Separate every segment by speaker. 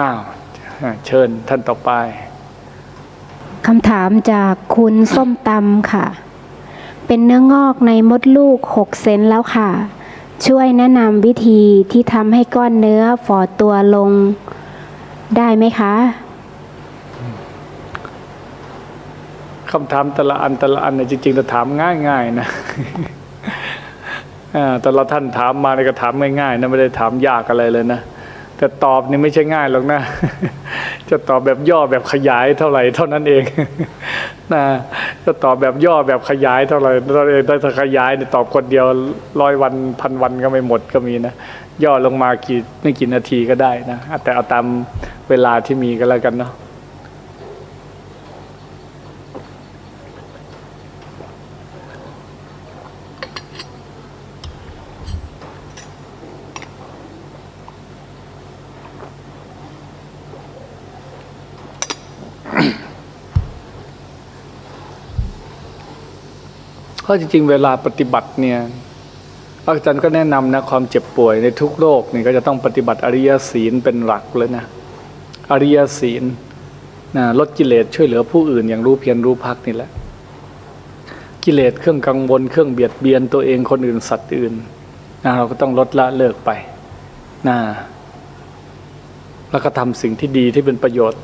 Speaker 1: อ้าวเชิญท่านต่อไป
Speaker 2: คำถามจากคุณส้มตำค่ะ เป็นเนื้องอกในมดลูก 6 เซนแล้วค่ะ ช่วยแนะนำวิธีที่ทำให้ก้อนเนื้อฝ่อตัวลงได้ไหมคะ
Speaker 1: คำถามแต่ละอันแต่ละอันเนี่ยจริงๆจะถามง่ายๆนะอ่าแต่ละท่านถามมาเนี่ยก็ถามง่ายๆนะไม่ได้ถามยากอะไรเลยนะ แต่ตอบนี่ไม่ใช่ง่ายหรอกนะ จะตอบแบบย่อแบบขยายเท่าไหร่เท่านั้นเองนะจะตอบแบบย่อแบบขยายเท่าไหร่เท่านั้นเองถ้าขยายเนี่ยตอบคนเดียวร้อยวันพันวันก็ไม่หมดก็มีนะย่อลงมากี่ไม่กี่นาทีก็ได้นะแต่เอาตามเวลาที่มีก็แล้วกันเนาะ เพราะจริงๆ เวลาปฏิบัติเนี่ยอาจารย์ก็แนะนำนะความเจ็บป่วยในทุกโรคนี่ก็จะต้องปฏิบัติอริยศีลเป็นหลักเลยนะอริยศีลนะลดกิเลสช่วยเหลือผู้อื่นอย่างรู้เพียรรู้พักนี่แหละ กิเลสเครื่องกังวลเครื่องเบียดเบียนตัวเองคนอื่นสัตว์อื่นนะเราก็ต้องลดละเลิกไปนะแล้วก็ทำสิ่งที่ดีที่เป็นประโยชน์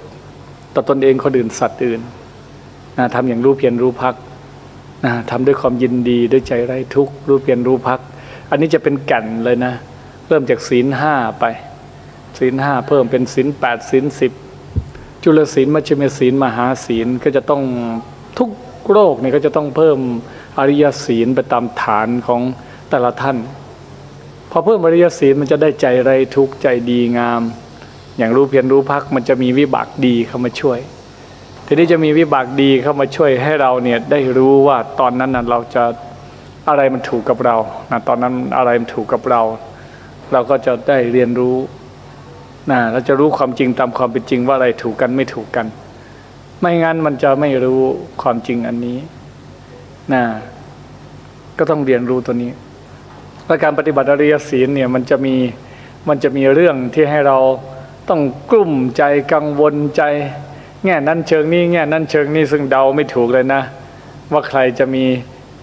Speaker 1: ต่อตนเองคนอื่นสัตว์อื่นนะทำอย่างรู้เพียรรู้พัก นะทำด้วยความยินดีด้วยใจไร้ทุกข์รู้เพียรรู้พัก อันนี้จะเป็นแก่นเลยนะ เริ่มจากศีลห้าไปศีลห้าเพิ่มเป็นศีลแปดศีลสิบจุลศีลมัชฌิมศีลมหาศีลก็จะต้องทุกโรคเนี่ยก็จะต้องเพิ่มอริยศีลไปตามฐานของแต่ละท่าน พอเพิ่มอริยศีลมันจะได้ใจไร้ทุกใจดีงาม อย่างรู้เพียรรู้พักมันจะมีวิบากดีเข้ามาช่วย ทีนี้จะมีวิบากดีเข้ามาช่วยให้เราเนี่ยได้รู้ว่าตอนนั้นน่ะเราจะอะไรมันถูกกับเรานะตอนนั้นอะไรมันถูกกับเรา เราก็จะได้เรียนรู้นะเราจะรู้ความจริงตามความเป็นจริงว่าอะไรถูกกันไม่ถูกกัน ไม่งั้นมันจะไม่รู้ความจริงอันนี้นะก็ต้องเรียนรู้ตัวนี้และการปฏิบัติอริยศีลเนี่ยมันจะมีมันจะมีเรื่องที่ให้เราต้องกลุ้มใจกังวลใจ แง่นั้นเชิงนี้แง่นั้นเชิงนี้ซึ่งเดาไม่ถูกเลยนะ ว่าใครจะมี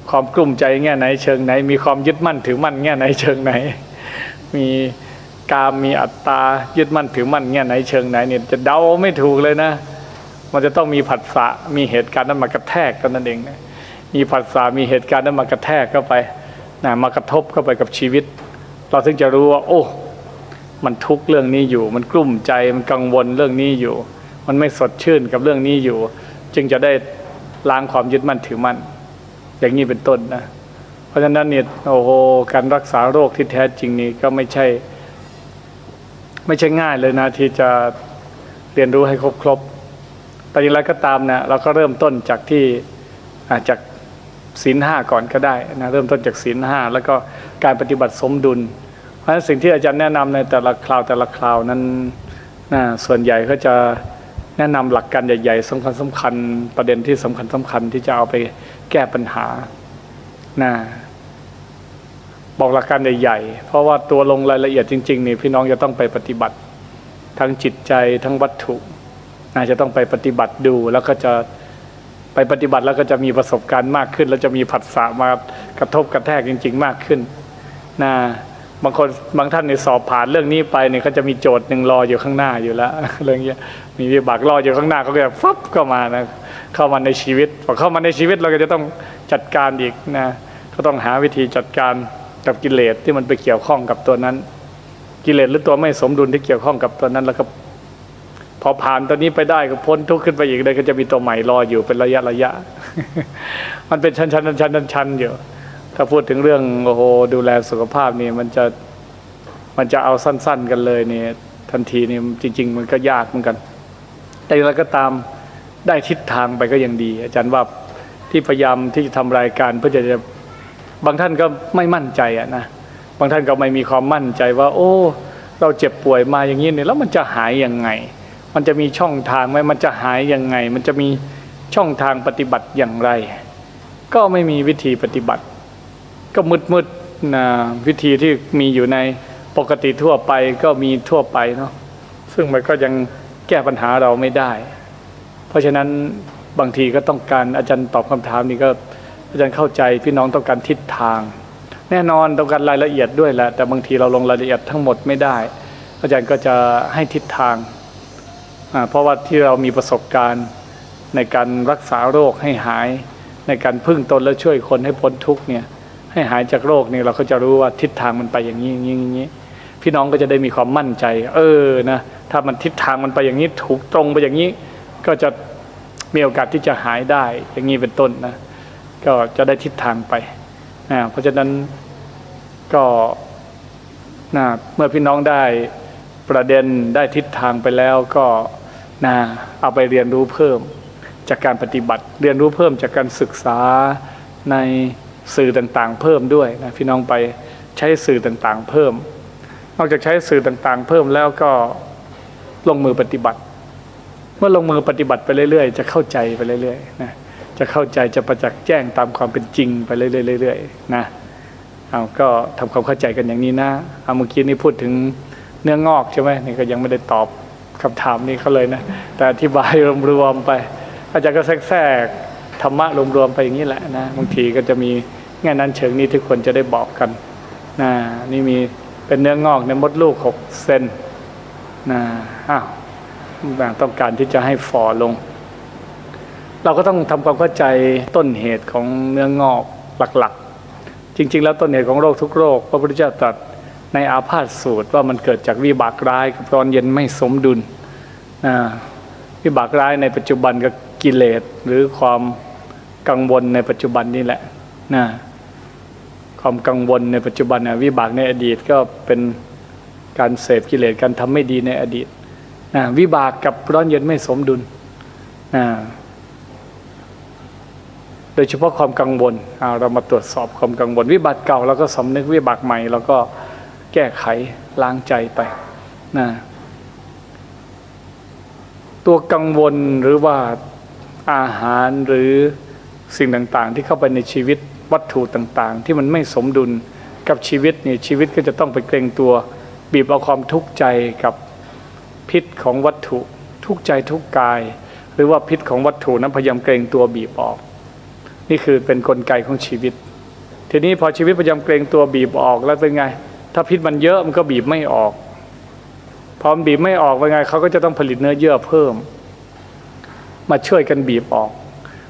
Speaker 1: ความกลุ้มใจแง่ไหนเชิงไหน มีความยึดมั่นถือมั่นแง่ไหนเชิงไหน มีกามมีอัตตายึดมั่นถือมั่นแง่ไหนเชิงไหนเนี่ยจะเดาไม่ถูกเลยนะ มันจะต้องมีผัสสะมีเหตุการณ์นั้นมากระแทกกันนั่นเองนะมีผัสสะมีเหตุการณ์นั้นมากระแทกเข้าไปนะมากระทบเข้าไปกับชีวิต เราถึงจะรู้ว่า โอ้ มันทุกข์เรื่องนี้อยู่ มันกลุ้มใจมันกังวลเรื่องนี้อยู่ มันไม่สดชื่นกับเรื่องนี้อยู่ จึงจะได้ล้างความยึดมั่นถือมั่นอย่างนี้เป็นต้นนะ เพราะฉะนั้นเนี่ยโอ้โหการรักษาโรคที่แท้จริงนี้ก็ไม่ใช่ ไม่ใช่ง่ายเลยนะที่จะเรียนรู้ให้ครบครบแต่อย่างไรก็ตามนะเราก็เริ่มต้นจากที่อาจากศีลห้าก่อนก็ได้นะเริ่มต้นจากศีลห้าแล้วก็การปฏิบัติสมดุล เพราะฉะนั้นสิ่งที่อาจารย์แนะนำในแต่ละคราวแต่ละคราวนั้นนะส่วนใหญ่ก็จะ แนะนำหลักการใหญ่ๆสำคัญสำคัญประเด็นที่สำคัญสำคัญที่จะเอาไปแก้ปัญหานะบอกหลักการใหญ่ๆ เพราะว่าตัวลงรายละเอียดจริงๆนี่พี่น้องจะต้องไปปฏิบัติ ทั้งจิตใจทั้งวัตถุน่าจะต้องไปปฏิบัติดูแล้วก็จะไปปฏิบัติแล้วก็จะมีประสบการณ์มากขึ้น แล้วจะมีผัสสะมากระทบกระแทกจริง ๆ มากขึ้นนะ บางคนบางท่านในสอบผ่านเรื่องนี้ไปเนี่ยเขาจะมีโจทย์หนึ่งรออยู่ข้างหน้าอยู่แล้ว เรื่องเงี้ยมีวิบากรออยู่ข้างหน้าเขาก็จะฟับเข้ามานะเข้ามาในชีวิตพอเข้ามาในชีวิตเราก็จะต้องจัดการอีกนะก็ต้องหาวิธีจัดการกับกิเลสที่มันไปเกี่ยวข้องกับตัวนั้น กิเลสหรือตัวไม่สมดุลที่เกี่ยวข้องกับตัวนั้นแล้วก็พอผ่านตัวนี้ไปได้ก็พ้นทุกข์ขึ้นไปอีกเลยก็จะมีตัวใหม่รออยู่เป็นระยะระยะ มันเป็นชั้นชั้นชั้นชั้นชั้นอยู่ ถ้าพูดถึงเรื่องโอ้โหดูแลสุขภาพนี่มันจะมันจะเอาสั้น ๆ กันเลยเนี่ยทันทีนี่จริง ๆ มันก็ยากเหมือนกัน แต่อย่างไรก็ตามได้ทิศทางไปก็ยังดี อาจารย์ว่าที่พยายามที่จะทำรายการเพื่อจะจะบางท่านก็ไม่มั่นใจอะนะบางท่านก็ไม่มีความมั่นใจว่า โอ้ เราเจ็บป่วยมาอย่างนี้เนี่ยแล้วมันจะหายยังไง มันจะมีช่องทางไหมมันจะหายยังไง มันจะมีช่องทางปฏิบัติอย่างไร ก็ไม่มีวิธีปฏิบัติ ก็มืดมืดๆนะวิธีที่มีอยู่ในปกติทั่วไปก็มีทั่วไปเนาะซึ่งมันก็ยังแก้ปัญหาเราไม่ได้ เพราะฉะนั้นบางทีก็ต้องการอาจารย์ตอบคำถามนี้ก็อาจารย์เข้าใจพี่น้องต้องการทิศทาง แน่นอนต้องการรายละเอียดด้วยแหละแต่บางทีเราลงรายละเอียดทั้งหมดไม่ได้ อาจารย์ก็จะให้ทิศทาง เพราะว่าที่เรามีประสบการณ์ในการรักษาโรคให้หาย ในการพึ่งตนและช่วยคนให้พ้นทุกเนี่ย ให้หายจากโรคเนี่ยเราก็จะรู้ว่าทิศทางมันไปอย่างนี้อย่างนี้อย่างนี้พี่น้องก็จะได้มีความมั่นใจ เออนะถ้ามันทิศทางมันไปอย่างนี้ถูกตรงไปอย่างนี้ ก็จะมีโอกาสที่จะหายได้ อย่างนี้เป็นต้นนะ ก็จะได้ทิศทางไปนะเพราะฉะนั้นก็นะเมื่อพี่น้องได้ประเด็นได้ทิศทางไปแล้วก็นะเอาไปเรียนรู้เพิ่มจากการปฏิบัติ เรียนรู้เพิ่มจากการศึกษาใน สื่อต่างๆ เพิ่มด้วยนะพี่น้องไปใช้สื่อต่างๆ เพิ่ม นอกจากใช้สื่อต่างๆ เพิ่มแล้วก็ลงมือปฏิบัติ เมื่อลงมือปฏิบัติไปเรื่อยๆ จะเข้าใจไปเรื่อยๆนะจะเข้าใจจะประจักษ์แจ้งตามความเป็นจริงไปเรื่อยๆนะเอาก็ทำความเข้าใจกันอย่างนี้นะเอาเมื่อกี้นี้พูดถึงเนื้องอกใช่ไหมนี่ก็ยังไม่ได้ตอบคำถามนี้เขาเลยนะแต่อธิบายรวมๆไป อาจารย์ก็แทรก ธรรมะรวมๆไปอย่างนี้แหละนะบางทีก็จะมีแง่นั้นเชิงนี้ทุกคนจะได้บอกกันนะนี่มีเป็นเนื้องอกในมดลูกหกเซนนะอ้าวต้องการที่จะให้ฝ่อลง เราก็ต้องทำความเข้าใจต้นเหตุของเนื้องอกหลักๆ จริง ๆ แล้วต้นเหตุของโรคทุกโรคพระพุทธเจ้าตรัสในอาพาธสูตรว่ามันเกิดจากวิบากร้ายกับร้อนเย็นไม่สมดุลนะวิบากร้ายในปัจจุบันกับ กิเลสหรือความกังวลในปัจจุบันนี่แหละนะความกังวลในปัจจุบันนะวิบากในอดีตก็เป็นการเสพกิเลสการทำไม่ดีในอดีตนะวิบากกับร้อนเย็นไม่สมดุลนะโดยเฉพาะความกังวลเอาเรามาตรวจสอบความกังวล วิบากเก่าเราก็สำนึกวิบากใหม่เราก็แก้ไขล้างใจไปนะตัวกังวลหรือว่า อาหารหรือสิ่งต่างๆ ที่เข้าไปในชีวิตวัตถุต่างๆ ที่มันไม่สมดุลกับชีวิตเนี่ยชีวิตก็จะต้องไปเกรงตัว บีบเอาความทุกข์ใจกับพิษของวัตถุ ทุกใจทุกกาย หรือว่าพิษของวัตถุนั้นพยายามเกรงตัวบีบออก นี่คือเป็นนกลไกของชีวิต ทีนี้พอชีวิตพยายามเกรงตัวบีบออกแล้วเป็นไง ถ้าพิษมันเยอะมันก็บีบไม่ออกพอมันบีบไม่ออกเป็นไงเขาก็จะต้องผลิตเนื้อเยื่อเพิ่ม มาช่วยกันบีบออก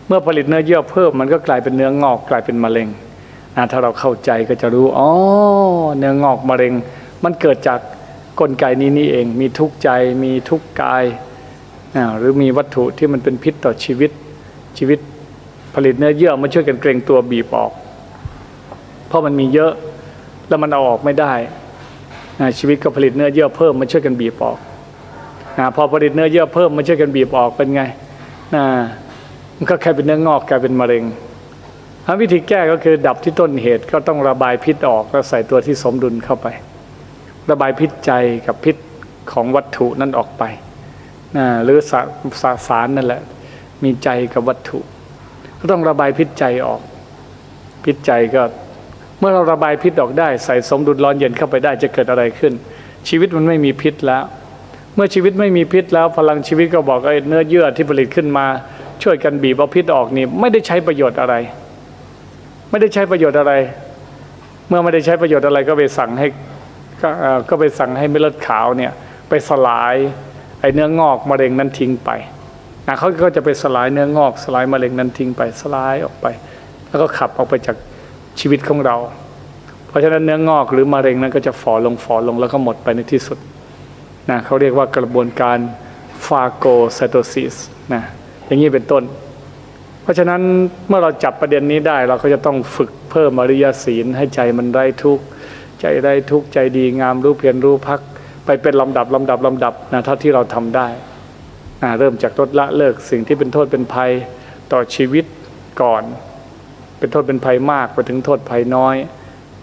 Speaker 1: เมื่อผลิตเนื้อเยื่อเพิ่มมันก็กลายเป็นเนื้องอกกลายเป็นมะเร็งนะถ้าเราเข้าใจก็จะรู้อ๋อเนื้องอกมะเร็ง มันเกิดจากกลไกนี้นี่เอง มีทุกใจมีทุกกายหรือมีวัตถุที่มันเป็นพิษต่อชีวิตชีวิตผลิตเนื้อเยื่อมาช่วยกันเกรงตัวบีบออก เพราะมันมีเยอะแล้วมันเอาออกไม่ได้นะชีวิตก็ผลิตเนื้อเยื่อเพิ่มมาช่วยกันบีบออกนะพอผลิตเนื้อเยื่อเพิ่มมาช่วยกันบีบออกเป็นไง นะมันก็แค่เป็นเนื้องอกกลายเป็นมะเร็งวิธีแก้ก็คือดับที่ต้นเหตุก็ต้องระบายพิษออกแล้วใส่ตัวที่สมดุลเข้าไป ระบายพิษใจกับพิษของวัตถุนั้นออกไปนะหรือสสสารนั่นแหละ มีใจกับวัตถุ ก็ต้องระบายพิษใจออก พิษใจก็ เมื่อเราระบายพิษออกได้ ใส่สมดุลร้อนเย็นเข้าไปได้จะเกิดอะไรขึ้น ชีวิตมันไม่มีพิษแล้ว เมื่อชีวิตไม่มีพิษแล้วพลังชีวิตก็บอกไอ้เนื้อเยื่อที่ผลิตขึ้นมา ช่วยกันบีบเอาพิษออกนี่ไม่ได้ใช้ประโยชน์อะไร ไม่ได้ใช้ประโยชน์อะไร เมื่อไม่ได้ใช้ประโยชน์อะไรก็ไปสั่งให้ก็ไปสั่งให้เม็ดเลือดขาวเนี่ยไปสลายไอ้เนื้องอกมะเร็งนั้นทิ้งไปนะเขาก็จะไปสลายเนื้องอกสลายมะเร็งนั้นทิ้งไปสลายออกไป แล้วก็ขับออกไปจากชีวิตของเรา เพราะฉะนั้นเนื้องอกหรือมะเร็งนั้นก็จะฝ่อลงฝ่อลงแล้วก็หมดไปในที่สุด นะเขาเรียกว่ากระบวนการฟาโกไซโตซิสนะอย่างนี้เป็นต้น เพราะฉะนั้นเมื่อเราจับประเด็นนี้ได้เราก็จะต้องฝึกเพิ่มอริยศีลให้ใจมันไร้ทุกข์ใจไร้ทุกข์ใจดีงามรู้เพียรรู้พัก ไปเป็นลำดับลำดับลำดับนะเท่าที่เราทำได้อ่าเริ่มจากลดละเลิกสิ่งที่เป็นโทษเป็นภัยต่อชีวิตก่อน เป็นโทษเป็นภัยมากไปถึงโทษภัยน้อย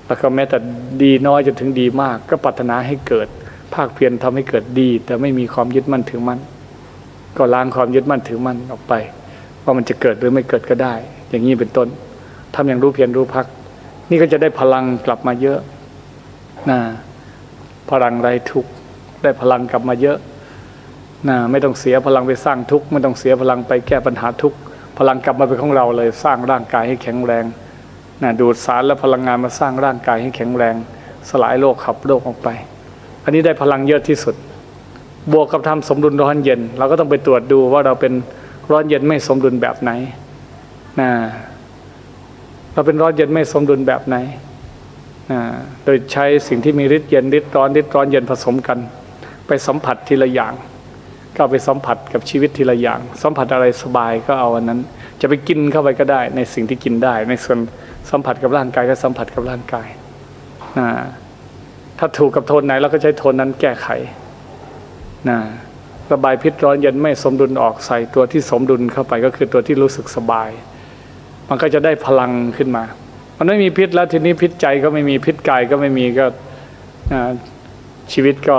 Speaker 1: แล้วก็แม้แต่ดีน้อยจนถึงดีมาก ก็ปรารถนาให้เกิด ภาคเพียรทำให้เกิดดี แต่ไม่มีความยึดมั่นถือมั่นก็ล้างความยึดมั่นถือมั่นออกไป ว่ามันจะเกิดหรือไม่เกิดก็ได้ อย่างนี้เป็นต้นทำอย่างรู้เพียรรู้พัก นี่ก็จะได้พลังกลับมาเยอะนะพลังไรทุกได้พลังกลับมาเยอะนะไม่ต้องเสียพลังไปสร้างทุกไม่ต้องเสียพลังไปแก้ปัญหาทุกพลังกลับมาเป็นของเราเลยสร้างร่างกายให้แข็งแรงนะดูดสารและพลังงานมาสร้างร่างกายให้แข็งแรง สลายโรคขับโรคออกไป อันนี้ได้พลังเยอะที่สุด บวกกับทำสมดุลร้อนเย็น เราก็ต้องไปตรวจดูว่าเราเป็นร้อนเย็นไม่สมดุลแบบไหนนะเราเป็นร้อนเย็นไม่สมดุลแบบไหนนะโดยใช้สิ่งที่มีฤทธิ์เย็นฤทธิ์ร้อนฤทธิ์ร้อนเย็นผสมกัน ไปสัมผัสทีละอย่าง ก็ไปสัมผัสกับชีวิตทีละอย่าง สัมผัสอะไรสบายก็เอาอันนั้น จะไปกินเข้าไปก็ได้ ในสิ่งที่กินได้ ในส่วนสัมผัสกับร่างกายก็สัมผัสกับร่างกายนะ ถ้าถูกกับโทนไหนเราก็ใช้โทนนั้นแก้ไขนะระบายพิษร้อนเย็นไม่สมดุลออกใส่ตัวที่สมดุลเข้าไปก็คือตัวที่รู้สึกสบาย มันก็จะได้พลังขึ้นมา มันไม่มีพิษแล้วทีนี้พิษใจก็ไม่มีพิษกายก็ไม่มีก็ชีวิตก็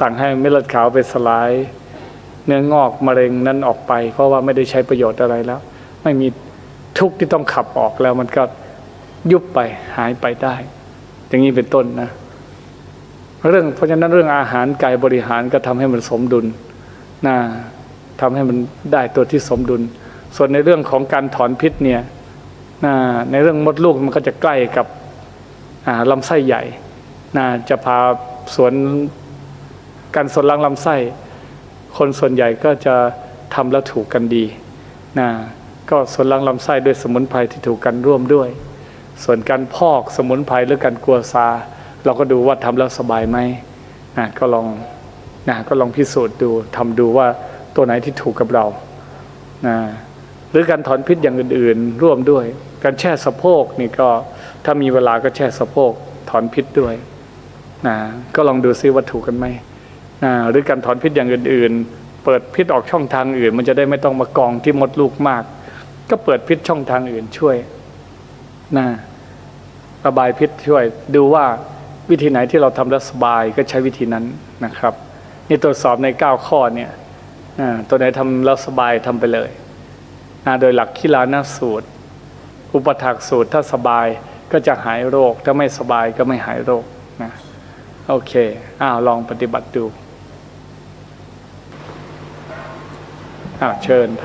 Speaker 1: สั่งให้เม็ดเลือดขาวไปสลาย เนื้องอกมะเร็งนั้นออกไป เพราะว่าไม่ได้ใช้ประโยชน์อะไรแล้ว ไม่มีทุกข์ที่ต้องขับออกแล้วมันก็ยุบไปหายไปได้ อย่างนี้เป็นต้นนะ เรื่องเพราะฉะนั้นเรื่องอาหารกายบริหารก็ทำให้มันสมดุลนะทำให้มันได้ตัวที่สมดุล ส่วนในเรื่องของการถอนพิษเนี่ยนะในเรื่องมดลูกมันก็จะใกล้กับลำไส้ใหญ่นะจะพาสวนการส่วนล้างลำไส้ คนส่วนใหญ่ก็จะทำแล้วถูกกันดีนะก็ส่วนล้างลำไส้ด้วยสมุนไพรที่ถูกกันร่วมด้วย ส่วนการพอกสมุนไพรหรือการกลัวซา เราก็ดูว่าทำแล้วสบายไหมนะก็ลองนะก็ลองพิสูจน์ดูทำดูว่าตัวไหนที่ถูกกับเรานะหรือการถอนพิษอย่างอื่น ๆ ร่วมด้วย การแช่สะโพกนี่ก็ถ้ามีเวลาก็แช่สะโพกถอนพิษด้วยนะก็ลองดูซิว่าถูกกันไหมอ่าหรือการถอนพิษอย่างอื่น ๆ เปิดพิษออกช่องทางอื่น มันจะได้ไม่ต้องมากองที่มดลูกมาก ก็เปิดพิษช่องทางอื่นช่วย นะระบายพิษช่วย ดูว่าวิธีไหนที่เราทำแล้วสบายก็ใช้วิธีนั้นนะครับ นี่ตรวจสอบใน 9 ข้อเนี่ยตัวไหนทำแล้วสบายทำไปเลยนะโดยหลักคิลานาสูตร อุปถากสูตรถ้าสบายก็จะหายโรค ถ้าไม่สบายก็ไม่หายโรคนะโอเคอ้าวลองปฏิบัติดูอ้าวเชิญท่าน